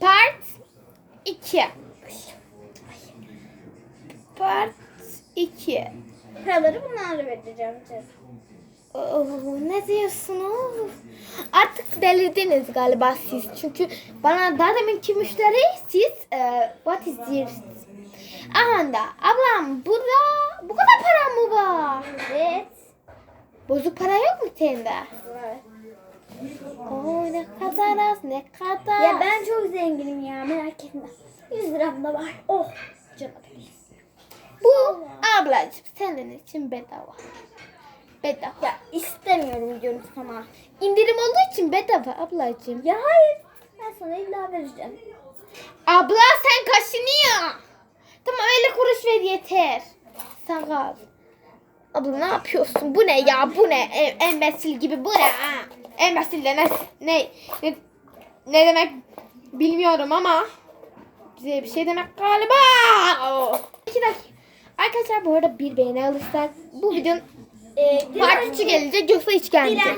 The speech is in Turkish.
Part 2. Part 2. Paraları bunlarla vereceğim. Oh, ne diyorsunuz? Artık delirdiniz galiba siz. Çünkü bana daha deminki müşteri siz e, what is this? Aha da ablam burada bu kadar para mı var? Evet. Bozuk para yok mu sende? Evet. Ne kadar. Ya ben çok zenginim ya merak etme. 100 liram da var. Oh canım. Bu ablacığım senin için bedava. Bedava. Ya istemiyorum diyorum sana. İndirim olduğu için bedava ablacığım. Ya hayır. Ben sana illa vereceğim. Abla sen kaşınıyor. Tamam 50 kuruş ver yeter. Sağ ol. Abla ne yapıyorsun? Bu ne ya? Bu ne? E, embesil gibi bu ne? Embesil de ne, ne, ne, ne demek bilmiyorum ama bize bir şey demek galiba. Oh. İki dakika. Arkadaşlar bu arada bir beğeni alırsak bu videonun Ee, part 3 gelecek yoksa hiç gelmeyecek.